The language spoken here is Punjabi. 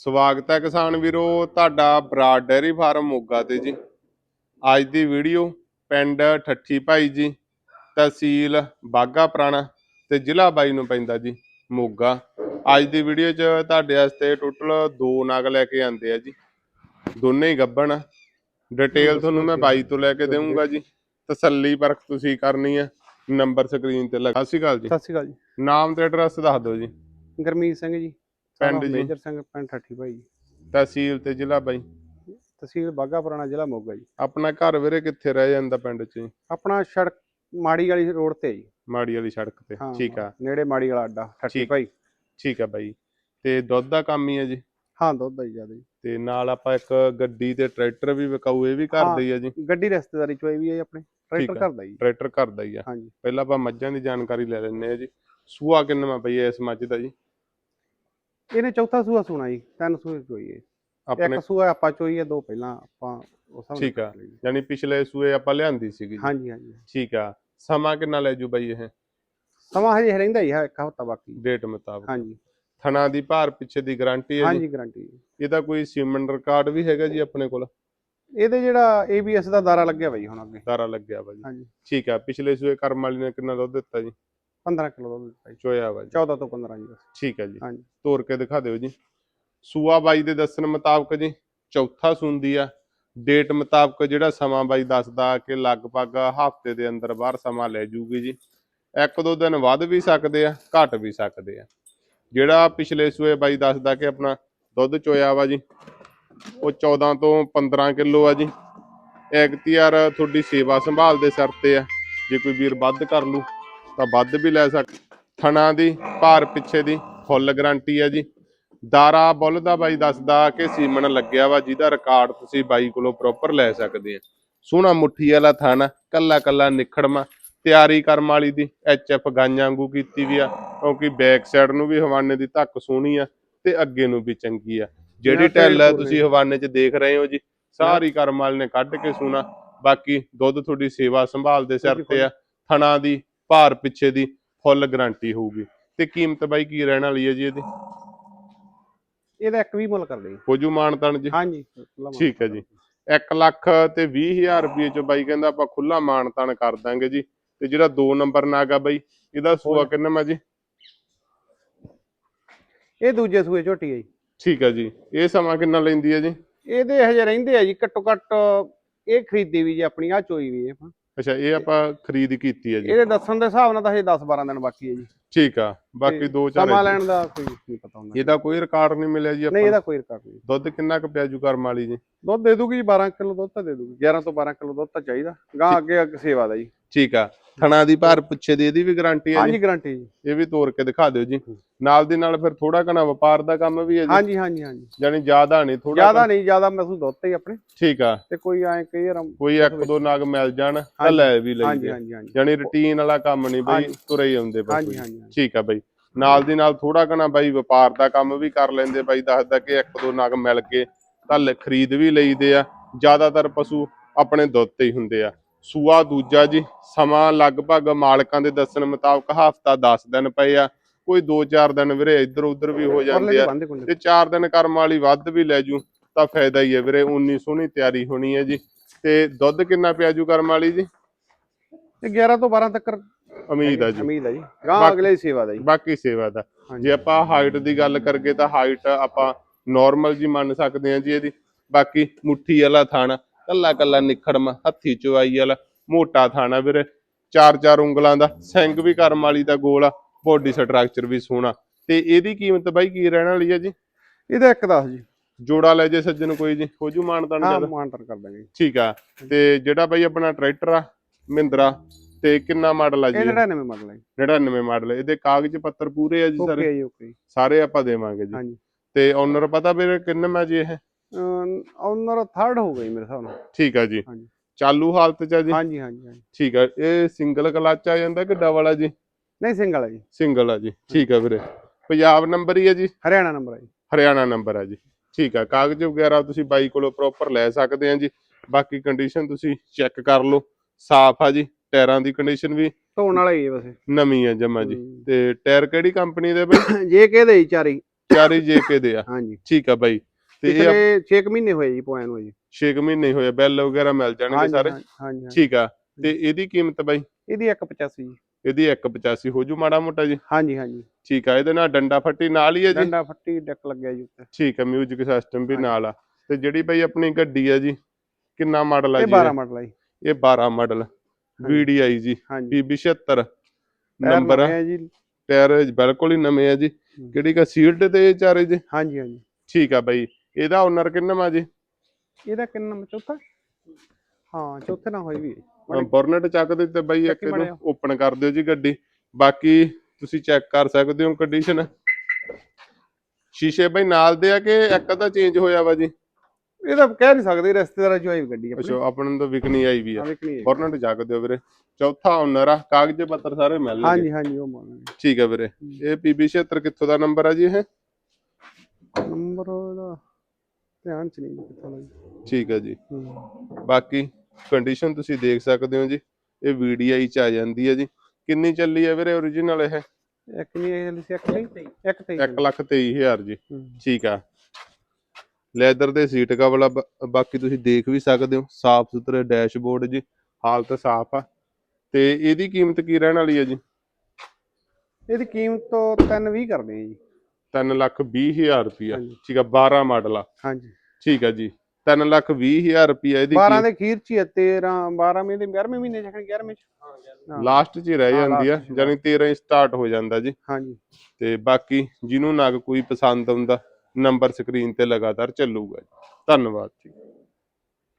ਸਵਾਗਤ ਹੈ ਕਿਸਾਨ ਵੀਰੋ ਤੁਹਾਡਾ ਬਰਾਡ ਡੈਰੀ ਫਾਰਮ ਮੋਗਾ ਤੇ ਜੀ। ਅੱਜ ਦੀ ਵੀਡੀਓ ਪਿੰਡ ਠੱਠੀ ਭਾਈ ਜੀ ਤਹਿਸੀਲ ਬਾਗਾ ਪੁਰਾਣਾ ਤੇ ਜ਼ਿਲ੍ਹਾ ਬਾਈ ਨੂੰ ਪੈਂਦਾ ਜੀ ਮੋਗਾ। ਅੱਜ ਦੀ ਵੀਡੀਓ 'ਚ ਤੁਹਾਡੇ ਵਾਸਤੇ ਟੋਟਲ ਦੋ ਨਗ ਲੈ ਕੇ ਆਂਦੇ ਆ ਜੀ। ਦੋਨੇ ਹੀ ਗੱਬਣ। ਡਿਟੇਲ ਤੁਹਾਨੂੰ ਮੈਂ ਬਾਈ ਤੋਂ ਲੈ ਕੇ ਦੇਵਾਂਗਾ ਜੀ। ਤਸੱਲੀ ਪਰਖ ਤੁਸੀਂ ਕਰਨੀ ਆ ਨੰਬਰ ਸਕਰੀਨ ਤੇ ਲੱਗਾ। ਸਤਿ ਸ਼੍ਰੀ ਅਕਾਲ ਜੀ। ਸਤਿ ਸ਼੍ਰੀ ਅਕਾਲ ਜੀ। ਨਾਮ ਤੇ ਐਡਰੈਸ ਦੱਸ ਦਿਓ ਜੀ। ਗਰਮੀਤ ਸਿੰਘ ਜੀ। ਪਿੰਡ ਜੀ? ਮੇਜਰ ਸਿੰਘ ਪਿੰਡ ਠੱਠੀ ਭਾਈ ਜੀ। ਤਹਿਸੀਲ ਤੇ ਜ਼ਿਲ੍ਹਾ ਬਾਈ। ਤਹਿਸੀਲ ਬਾਗਾ ਪੁਰਾਣਾ ਜ਼ਿਲ੍ਹਾ ਮੋਗਾ ਜੀ। ਆਪਣਾ ਘਰ ਵੀਰੇ ਕਿੱਥੇ ਰਹਿ ਜਾਂਦਾ ਪਿੰਡ 'ਚ? ਜੀ? ਆਪਣਾ ਸੜਕ ਮਾੜੀ ਵਾਲੀ ਰੋਡ ਤੇ ਜੀ। ਮਾੜੀ ਵਾਲੀ ਸੜਕ ਤੇ ਹਾਂ ਠੀਕ ਆ। ਨੇੜੇ ਮਾੜੀ ਵਾਲਾ ਅੱਡਾ ਠੱਠੀ ਠੀਕ। ਭਾਈ। ਠੀਕ ਆ ਬਾਈ। ਤੇ ਦੁੱਧ ਦਾ ਕੰਮ ਹੀ ਆ ਜੀ? ਹਾਂ ਦੁੱਧ ਦਾ ਹੀ ਜ਼ਿਆਦਾ ਜੀ। ਤੇ ਨਾਲ ਆਪਾਂ ਇੱਕ ਗੱਡੀ ਤੇ ਟਰੈਕਟਰ ਵੀ ਵਿਕਾਊ ਇਹ ਵੀ ਘਰ ਹਾਂ। ਦਾ ਹੀ ਆ ਜੀ? ਗੱਡੀ ਰਿਸ਼ਤੇਦਾਰੀ ਚ ਹੋਈ ਵੀ ਹੈ ਜੀ ਆਪਣੇ। ਟਰੈਕਟਰ ਆ। ਕਰਦਾ ਜੀ ਟਰੈਕਟਰ ਘਰ ਦਾ ਹੀ ਆ। ਹਾਂਜੀ ਪਹਿਲਾਂ ਆਪਾਂ ਮੱਝਾਂ ਦੀ ਜਾਣਕਾਰੀ ਲੈ ਲੈਂਦੇ ਆ ਜੀ। ਸੂਆ ਕਿੰਨਾ ਬਈ ਇਸ ਮੱਝ ਦਾ ਜੀ? ਇਹਨੇ ਚੌਥਾ ਸੂਆ ਸੁਣਾ ਜੀ ਤਿੰਨ ਸੂਏ ਚੋਈ ਹੈ ਇੱਕ ਸੂਆ ਆਪਾਂ ਚੋਈ ਹੈ ਦੋ ਪਹਿਲਾਂ ਆਪਾਂ ਹਿਸਾਬ ਨਾਲ ਠੀਕ ਆ। ਯਾਨੀ ਪਿਛਲੇ ਸੂਏ ਆਪਾਂ ਲਿਆਂਦੀ ਸੀਗੀ ਹਾਂਜੀ ਹਾਂਜੀ। ਠੀਕ ਆ। ਸਮਾਂ ਕਿੰਨਾ ਲੈ ਜੂ ਬਾਈ ਇਹ? ਸਮਾਂ ਹਜੇ ਰਹਿੰਦਾ ਹੀ ਹੈ ਇੱਕ ਹਫ਼ਤਾ ਬਾਕੀ। ਡੇਟ ਮੁਤਾਬਕ। ਹਾਂਜੀ। ਥਣਾ ਦੀ ਭਾਰ ਪਿੱਛੇ ਦੀ ਗਾਰੰਟੀ ਹੈ ਜੀ? ਹਾਂਜੀ ਗਾਰੰਟੀ ਇਹਦਾ ਕੋਈ ਸੀਮਨ ਰਿਕਾਰਡ ਵੀ ਹੈਗਾ ਜੀ ਆਪਣੇ ਕੋਲ? ਇਹਦੇ ਜਿਹੜਾ ABS ਦਾ ਦਾਰਾ ਲੱਗਿਆ ਬਾਈ ਹੁਣ ਅੱਗੇ। ਸਾਰਾ ਲੱਗਿਆ ਜੀ ਹਾਂਜੀ। ਠੀਕ ਆ। ਪਿਛਲੇ ਸੂਏ ਕਰਮ ਵਾਲੀ ਨੇ ਕਿੰਨਾ ਦੁੱਧ ਦਿੱਤਾ ਜੀ? 15 ਕਿਲੋ ਦੁੱਧ ਦਿੱਤਾ ਜੀ। ਚੋਇਆ ਵਾ ਜੀ। 14 ਤੋਂ 15 ਜੀ ਬਸ। ਠੀਕ ਹੈ ਜੀ। ਹਾਂਜੀ। ਤੋਰ ਕੇ ਦਿਖਾ ਦਿਓ ਜੀ। ਸੂਆ ਬਾਈ ਦੇ ਦੱਸਣ ਮੁਤਾਬਕ ਜੀ ਚੌਥਾ ਸੁੰਦੀ ਆ। ਡੇਟ ਮੁਤਾਬਕ ਜਿਹੜਾ ਸਮਾਂ ਬਾਈ ਦੱਸਦਾ ਕਿ ਲਗਭਗ ਹਫ਼ਤੇ ਦੇ ਅੰਦਰ ਬਾਹਰ ਸਮਾਂ ਲੈ ਜੂਗੀ ਜੀ। ਇੱਕ ਦੋ ਦਿਨ ਵੱਧ ਵੀ ਸਕਦੇ ਆ ਘਟ ਵੀ ਸਕਦੇ ਆ। ਜਿਹੜਾ ਪਿਛਲੇ ਸੂਏ ਬਾਈ ਦੱਸਦਾ ਕਿ ਆਪਣਾ ਦੁੱਧ ਚੋਇਆ ਵਾ ਜੀ ਉਹ 14 ਤੋਂ 15 ਕਿਲੋ ਆ ਜੀ। ਐਗਤੀਆਰ ਤੁਹਾਡੀ ਸੇਵਾ ਸੰਭਾਲ ਦੇ ਸਿਰ ਤੇ ਆ। ਜੇ ਕੋਈ ਵੀਰ ਵੱਧ ਕਰ ਲੂ ਤਾਂ ਵੱਧ ਵੀ ਲੈ ਸਕ ਥਣਾ ਦੀ ਭਾਰ ਪਿੱਛੇ ਦੀ ਫੁੱਲ ਗਾਰੰਟੀ ਆ ਜੀ। ਦਾਰਾ ਬੁੱਲ ਦਾ ਬਾਈ ਦੱਸਦਾ ਕਿ ਸੀਮਨ ਲੱਗਿਆ ਵਾ ਜਿਹਦਾ ਰਿਕਾਰਡ ਤੁਸੀਂ ਬਾਈ ਕੋਲੋਂ ਪ੍ਰੋਪਰ ਲੈ ਸਕਦੇ ਆ। ਸੋਹਣਾ ਮੁੱਠੀ ਵਾਲਾ ਥਾਣਾ ਕੱਲਾ ਕੱਲਾ ਨਿਖੜਮਾ ਤਿਆਰੀ ਕਰਮ ਵਾਲੀ ਦੀ ਐਫ ਗਾਈਆਂ ਵਾਂਗੂ ਕੀਤੀ ਵੀ ਆ। ਕਿਉਂਕਿ ਬੈਕ ਸਾਈਡ ਨੂੰ ਵੀ ਹਵਾਨੇ ਦੀ ਧੱਕ ਸੋਹਣੀ ਆ ਤੇ ਅੱਗੇ ਨੂੰ ਵੀ ਚੰਗੀ ਆ। ਜਿਹੜੀ ਟੈਲ। ਤੁਸੀਂ ਹਵਾਨੇ 'ਚ ਦੇਖ ਰਹੇ ਹੋ ਜੀ ਸਾਰੀ ਕਰਮ ਵਾਲੇ ਨੇ ਕੱਢ ਕੇ ਸੋਹਣਾ। ਬਾਕੀ ਦੁੱਧ ਤੁਹਾਡੀ ਸੇਵਾ ਸੰਭਾਲ ਦੇ ਸਿਰ ਤੇ ਆ। ਥਣਾ ਦੀ ਭਾਰ ਪਿੱਛੇ ਦੀ ਫੁੱਲ ਗਾਰੰਟੀ ਹੋਊਗੀ। ਤੇ ਕੀਮਤ ਬਾਈ ਕੀ ਰਹਿਣ ਵਾਲੀ ਹੈ ਜੀ ਇਹਦੀ? ਇਹਦਾ ਇੱਕ ਵੀ ਮੁੱਲ ਕਰ ਲਈ। ਹੋਜੂ ਮਾਨਤਨ ਜੀ। ਹਾਂਜੀ ਖੁੱਲ੍ਹਾ ਮੁੱਲ ਠੀਕ ਹੈ ਜੀ। 1 ਲੱਖ ਤੇ 20000 ਰੁਪਏ ਚ ਬਾਈ ਕਹਿੰਦਾ ਆਪਾਂ ਖੁੱਲਾ ਮਾਨਤਨ ਕਰ ਦਾਂਗੇ ਜੀ। ਤੇ ਜਿਹੜਾ 2 ਨੰਬਰ ਨਾਗਾ ਬਾਈ ਇਹਦਾ ਸੂਆ ਕਿੰਨਾ ਮਾ ਜੀ? ਇਹ ਦੂਜੇ ਸੂਏ ਝੋਟੀ ਹੈ ਜੀ। ਠੀਕ ਹੈ ਜੀ। ਇਹ ਸਮਾਂ ਕਿੰਨਾ ਲੈਂਦੀ ਹੈ ਜੀ? ਇਹਦੇ ਹਜੇ ਰਹਿੰਦੇ ਆ ਜੀ ਘੱਟੋ ਘੱਟ ਇਹ ਖਰੀਦੀ ਵੀ ਜੀ ਆਪਣੀ ਆ ਚੋਈ ਵੀ ਇਹ ਅੱਛਾ ਇਹ ਆਪਾਂ ਖਰੀਦ ਕੀਤੀ ਹੈ ਜੀ। ਇਹਦੇ ਦੱਸਣ ਦੇ ਹਿਸਾਬ ਨਾਲ ਤਾਂ ਹਜੇ 10 12 ਦਿਨ ਬਾਕੀ ਹੈ ਜੀ। ਠੀਕ ਆ ਬਾਕੀ ਤੇ ਦੋ ਚਾਰ ਸਮਾਂ ਲੈਣ ਦਾ ਕੋਈ ਨਹੀਂ ਪਤਾ ਹੁੰਦਾ। ਇਹਦਾ ਕੋਈ ਰਿਕਾਰਡ ਨਹੀਂ ਮਿਲਿਆ ਜੀ ਨਹੀਂ ਆਪਾਂ। ਇਹਦਾ ਕੋਈ ਰਿਕਾਰਡ ਨਹੀਂ। ਦੁੱਧ ਕਿੰਨਾ ਕੁ ਪਿਆਜੂ ਕਰਮ ਵਾਲੀ ਜੀ? ਦੁੱਧ ਦੇ ਦੂਗੀ ਜੀ 12 ਕਿਲੋ ਦੁੱਧ ਤਾਂ ਦੇ ਦੂਗੀ। 11 ਤੋਂ 12 ਕਿਲੋ ਦੁੱਧ ਤਾਂ ਚਾਹੀਦਾ। ਗਾਂ ਅੱਗੇ ਅੱਗੇ ਸੇਵਾ ਦਾ ਜੀ। ਠੀਕ ਆ। ਥਣਾ ਦੀ ਭਾਰ ਪਿੱਛੇ ਦੀ ਇਹਦੀ ਵੀ ਗਾਰੰਟੀ ਹੈ ਜੀ? ਹਾਂਜੀ ਗਾਰੰਟੀ ਜੀ। ਇਹ ਵੀ ਤੋੜ ਕੇ ਦਿਖਾ ਦਿਓ ਜੀ। ਨਾਲ ਦੀ ਨਾਲ ਫਿਰ ਥੋੜਾ ਘਣਾ ਵਪਾਰ ਦਾ ਕੰਮ ਵੀ ਹੈ ਜੀ। ਹਾਂਜੀ ਹਾਂਜੀ ਹਾਂਜੀ। ਯਾਨੀ ਜ਼ਿਆਦਾ ਨਹੀਂ ਥੋੜਾ ਜ਼ਿਆਦਾ ਨਹੀਂ ਜ਼ਿਆਦਾ ਮਸੂ ਦੁੱਧ ਹੀ ਆਪਣੇ। ਠੀਕ ਆ। ਤੇ ਕੋਈ ਐ ਕਈ ਵਾਰ ਕੋਈ ਇੱਕ ਦੋ ਨਾਗ ਮਿਲ ਜਾਣ ਤਾਂ ਲੈ ਵੀ ਲਈਏ। ਹਾਂਜੀ ਹਾਂਜੀ ਯਾਨੀ ਰੁਟੀਨ ਵਾਲਾ ਕੰਮ ਨਹੀਂ ਬਈ। ਤੁਰੇ ਹੀ ਆਉਂਦੇ ਬਸ ਹਾਂਜੀ। ਹਾਂਜੀ। ਠੀਕ ਆ ਬਈ। ਨਾਲ ਦੀ ਨਾਲ ਥੋੜਾ ਘਣਾ ਬਾਈ ਵਪਾਰ ਦਾ ਕੰਮ ਵੀ ਕਰ ਲੈਂਦੇ ਬਾਈ ਦੱਸਦਾ ਕਿ ਇੱਕ ਦੋ ਨਗ ਮਿਲ ਕੇ ਤਾਂ ਖਰੀਦ ਵੀ ਲਈਦੇ ਆ। ਜ਼ਿਆਦਾਤਰ ਪਸ਼ੂ ਆਪਣੇ ਦੁੱਧ ਤੇ ਹੀ ਹੁੰਦੇ ਆ। ਸੂਆ ਦੂਜਾ ਜੀ ਸਮਾਂ ਲਗਭਗ ਮਾਲਕਾਂ ਦੇ ਦੱਸਣ ਮੁਤਾਬਕ ਹਫਤਾ 10 ਦਿਨ ਪਏ ਆ। ਕੋਈ 2-4 ਦਿਨ ਵੀਰੇ ਇੱਧਰ ਉੱਧਰ ਵੀ ਹੋ ਜਾਂਦੇ ਆ। ਤੇ 4 ਦਿਨ ਕਰਮ ਵਾਲੀ ਵੱਧ ਵੀ ਲੈ ਜੂ ਤਾਂ ਫਾਇਦਾ ਹੀ ਹੈ ਵੀਰੇ ਉਨੀ ਸੋਹਣੀ ਤਿਆਰੀ ਹੋਣੀ ਹੈ ਜੀ। ਤੇ ਦੁੱਧ ਕਿੰਨਾ ਪਿਆ ਜੂ ਕਰਮ ਵਾਲੀ ਜੀ? ਤੇ 11 ਤੋਂ 12 ਤੱਕ ਉਮੀਦ ਆ ਜੀ। ਉਮੀਦ ਹੈ ਜੀ। ਗਾਂ ਅਗਲੇ ਸੇਵਾ ਦਾ ਜੀ। ਬਾਕੀ ਸੇਵਾ ਦਾ। ਜੇ ਆਪਾਂ ਹਾਈਟ ਦੀ ਗੱਲ ਕਰਗੇ ਤਾਂ ਹਾਈਟ ਆਪਾਂ ਨਾਰਮਲ ਜੀ ਮੰਨ ਸਕਦੇ ਹਾਂ ਜੀ ਇਹਦੀ। ਬਾਕੀ ਮੁੱਠੀ ਵਾਲਾ ਥਾਣਾ। ਕੱਲਾ ਕੱਲਾ ਨਿਖੜਮਾ ਹੱਥੀ ਚਵਾਈ ਵਾਲਾ ਮੋਟਾ ਥਾਣਾ ਵੀਰੇ। ਚਾਰ ਚਾਰ ਉਂਗਲਾਂ ਦਾ ਸਿੰਗ ਵੀ ਕਰਮ ਵਾਲੀ ਦਾ ਗੋਲ ਆ ਬੋਡੀ ਸਟਰਕਚਰ ਵੀ ਸੋਹਣਾ। ਤੇ ਇਹਦੀ ਕੀਮਤ ਬਾਈ ਕੀ ਰਹਿਣ ਵਾਲੀ ਹੈ ਜੀ? ਇਹਦਾ ਇੱਕ ਦੱਸ ਜੀ। ਜੋੜਾ ਲੈ ਜੇ ਸੱਜਣ ਕੋਈ ਜੀ ਹੋ ਜੂ ਮਾਨਤਾਨ ਹਾਂ ਜ਼ਿਆਦਾ? ਮਾਨਟਰ ਕਰ ਦਾਂਗੇ। ਠੀਕ ਆ ਤੇ ਜਿਹੜਾ ਬਾਈ ਆਪਣਾ ਟਰੈਕਟਰ ਆ ਮਹਿੰਦਰਾ ਤੇ ਕਿੰਨਾ ਮਾਡਲ ਆ ਜੀ? ਇਹ 99 ਮਾਡਲ ਹੈ ਜੀ। 99 ਮਾਡਲ ਇਹਦੇ ਕਾਗਜ਼ ਪੱਤਰ ਪੂਰੇ ਆ ਜੀ ਓਕੇ ਸਾਰੇ? ਹੈ ਜੀ ਓਕੇ। ਸਾਰੇ ਆਪਾਂ ਦੇਵਾਂਗੇ ਜੀ। ਹਾਂਜੀ। ਤੇ ਓਨਰ ਪਤਾ ਵੀਰੇ ਕਿੰਨਾ ਮੈਂ ਜੀ ਇਹ? ਓਨਰ ਥਰਡ ਹੋ ਗਈ ਮੇਰੇ ਹਿਸਾਬ ਨਾਲ। ਠੀਕ ਆ ਜੀ। ਹਾਂਜੀ। ਚਾਲੂ ਹਾਲਤ ਚ ਆ ਜੀ? ਹਾਂਜੀ ਹਾਂਜੀ ਹਾਂਜੀ। ਠੀਕ ਆ। ਇਹ ਸਿੰਗਲ ਕਲਚ ਆ ਜਾਂਦਾ ਕਿ ਡਬਲ ਆ ਜੀ? ਨਹੀਂ ਸਿੰਗਲ ਹੈ ਜੀ। ਸਿੰਗਲ ਆ ਜੀ। ਠੀਕ ਆ ਵੀਰੇ। ਪੰਜਾਬ ਨੰਬਰ ਹੀ ਆ ਜੀ? ਹਰਿਆਣਾ ਨੰਬਰ ਹੈ ਜੀ। ਹਰਿਆਣਾ ਨੰਬਰ ਆ ਜੀ। ਠੀਕ ਆ। ਕਾਗਜ਼ ਵਗੈਰਾ ਤੁਸੀਂ ਬਾਈ ਕੋਲੋਂ ਪ੍ਰੋਪਰ ਲੈ ਸਕਦੇ ਆ ਜੀ। ਬਾਕੀ ਕੰਡੀਸ਼ਨ ਤੁਸੀਂ ਚੈੱਕ ਕਰ ਲਓ। ਸਾਫ਼ ਆ ਜੀ। ਟਾਇਰਾਂ ਦੀ ਕੰਡੀਸ਼ਨ ਵੀ ਧੋਣ ਵਾਲਾ ਹੀ ਹੈ ਵੈਸੇ। ਨਵੀਂ ਆ ਜਮਾ ਜੀ। ਤੇ ਟਾਇਰ ਕਿਹੜੀ ਕੰਪਨੀ ਦੇ ਬਈ? ਜੇ ਕਿਹਦੇ ਚਾਰੀ। ਚਾਰੇ ਜੇਕੇ ਦੇ ਆ। ਹਾਂਜੀ। ਠੀਕ ਆ ਬਾਈ। ਤੇ ਇਹ ਪਿਛਲੇ 6 ਮਹੀਨੇ ਹੋਏ ਜੀ ਪੋਇਆਂ ਨੂੰ ਜੀ 6 ਮਹੀਨੇ ਹੋਏ ਬੈਲ ਵਗੈਰਾ ਮਿਲ ਜਾਣਗੇ ਹਾਂਜੀ ਸਾਰੇ? ਹਾਂਜੀ, ਹਾਂਜੀ ਹਾਂਜੀ। ਠੀਕ ਆ ਤੇ ਇਹਦੀ ਕੀਮਤ ਬਾਈ? ਇਹਦੀ 185 ਜੀ। ਇਹਦੀ 185 ਹੋ ਜੂ ਮਾੜਾ ਮੋਟਾ ਜੀ? ਹਾਂਜੀ ਹਾਂਜੀ। ਠੀਕ ਆ ਇਹਦੇ ਨਾਲ ਡੰਡਾ ਫੱਟੀ ਨਾਲ ਹੀ ਹੈ ਜੀ? ਡੰਡਾ ਫੱਟੀ ਡੱਕ ਲੱਗਿਆ ਜੀ ਉੱਤੇ। ਠੀਕ ਆ ਮਿਊਜ਼ਿਕ ਸਿਸਟਮ ਵੀ। ਨਾਲ ਆ। ਤੇ ਜਿਹੜੀ ਬਾਈ ਆਪਣੀ ਗੱਡੀ ਆ ਜੀ ਕਿੰਨਾ ਮਾਡਲ ਆ ਇਹ ਜੀ 12 ਮਾਡਲ ਆ ਜੀ। ਇਹ 12 ਮਾਡਲ VDI ਜੀ ਹਾਂਜੀ। PB 76 ਟਾਇਰ ਨੰਬਰ ਆ। ਨਵੇਂ ਆ ਜੀ। ਟਾਇਰ ਬਿਲਕੁਲ ਹੀ ਨਵੇਂ ਆ ਜੀ। ਕਿਹੜੀ ਕਾ ਸੀਲਡ ਤੇ ਇਹ ਚਾਰੇ ਜੀ? ਹਾਂਜੀ ਹਾਂਜੀ। ਠੀਕ ਆ ਬਾਈ। ਇਹਦਾ ਓਨਰ ਕਿੰਨਾ ਮਾ ਜੀ? ਇਹਦਾ ਕਿੰਨਾ ਨੰਬਰ ਚੌਥਾ? ਹਾਂ ਚੌਥੇ ਨਾਲ ਹੋਈ ਵੀ ਹੈ। ਬਰਨਟ ਚੱਕ ਦੇ ਤੇ ਬਾਈ ਇੱਕ ਇਹਨੂੰ ਓਪਨ ਕਰ ਦਿਓ ਜੀ ਗੱਡੀ। ਬਾਕੀ ਤੁਸੀਂ ਚੈੱਕ ਕਰ ਸਕਦੇ ਹੋ ਕੰਡੀਸ਼ਨ ਸ਼ੀਸ਼ੇ ਬਾਈ ਨਾਲ ਦੇ ਆ ਕਿ ਇੱਕ ਤਾਂ ਚੇਂਜ ਹੋਇਆ ਵਾ ਜੀ? ਇਹ ਤਾਂ ਕਹਿ ਨਹੀਂ ਸਕਦੇ ਰਿਸ਼ਤੇਦਾਰਾਂ ਚੋਂ ਆਈ ਗੱਡੀ ਆਪਣੀ। ਅੱਛਾ ਆਪਣੇ ਨੂੰ ਤਾਂ ਵਿਕਣੀ ਆਈ ਵੀ ਆ। ਹੈ ਬਰਨਟ ਚੱਕ ਦਿਓ ਵੀਰੇ। ਚੌਥਾ ਓਨਰ ਆ ਕਾਗਜ਼ ਪੱਤਰ ਸਾਰੇ ਮਿਲ ਜਾਣਗੇ ਹਾਂਜੀ ਹਾਂਜੀ ਉਹ ਮਾਡਲ ਠੀਕ ਆ ਵੀਰੇ। ਇਹ PB 76 ਕਿੱਥੋਂ ਦਾ ਨੰਬਰ ਆ ਜੀ ਇਹ? ਨੰਬਰ ਉਹਦਾ ਧਿਆਨ ਚ ਨਹੀਂ ਕਿੱਥੋਂ ਦਾ ਜੀ। ਠੀਕ ਆ ਜੀ। ਹੂੰ। ਬਾਕੀ ਕੰਡੀਸ਼ਨ ਤੁਸੀਂ ਦੇਖ ਸਕਦੇ ਹੋ ਜੀ। ਇਹ VDI ਚ ਆ ਜਾਂਦੀ ਹੈ ਜੀ। ਕਿੰਨੀ ਚੱਲੀ ਹੈ ਵੀਰੇ origignal ਇਹ? ਇੱਕ ਨਹੀਂ ਇਹ ਲਿਖਿਆ ਇੱਕ ਨਹੀਂ ਇੱਕ ਤੇ 1 ਲੱਖ 23000 ਜੀ। ਹੂੰ। ਠੀਕ ਆ। ਲੈਦਰ ਦੇ ਸੀਟ ਕਵਲ ਆ ਬ- ਬਾਕੀ ਤੁਸੀਂ ਦੇਖ ਵੀ ਸਕਦੇ ਹੋ। ਸਾਫ਼ ਸੁਥਰੇ ਡੈਸ਼ਬੋਰਡ ਜੀ। ਹਾਲਤ ਸਾਫ਼ ਆ। ਤੇ ਇਹਦੀ ਕੀਮਤ ਕੀ ਰਹਿਣ ਵਾਲੀ ਹੈ ਜੀ? ਇਹਦੀ ਕੀਮਤ ਤੋਂ 320 ਕਰਦੇ ਆ ਜੀ। 3 ਲੱਖ 20000 ਰੁਪਿਆ ਹਾਂਜੀ। ਠੀਕ ਆ 12 ਮਾਡਲ ਆ। ਹਾਂਜੀ। ਠੀਕ ਆ ਜੀ 3 ਲੱਖ 20000 ਰੁਪਿਆ ਇਹਦੀ 12 ਦੇ ਖੀਰ ਚ ਹੀ ਆ, 13 12 ਮਹੀਨੇ 11ਵੇਂ ਮਹੀਨੇ ਜਖਣ 11ਵੇਂ ਚ? ਹਾਂ। ਲਾਸਟ 'ਚ ਹੀ ਰਹਿ ਹਾਂ, ਜਾਂਦੀ ਆ 'ਚ ਜਾਨੀ 13 ਹੀ ਸਟਾਰਟ ਹੋ ਜਾਂਦਾ ਜੀ। ਹਾਂਜੀ। ਤੇ ਬਾਕੀ ਜਿਹਨੂੰ ਨਗ ਕੋਈ ਪਸੰਦ ਆਉਂਦਾ ਨੰਬਰ ਸਕਰੀਨ ਤੇ ਲਗਾਤਾਰ ਚੱਲੂਗਾ ਜੀ। ਧੰਨਵਾਦ ਜੀ।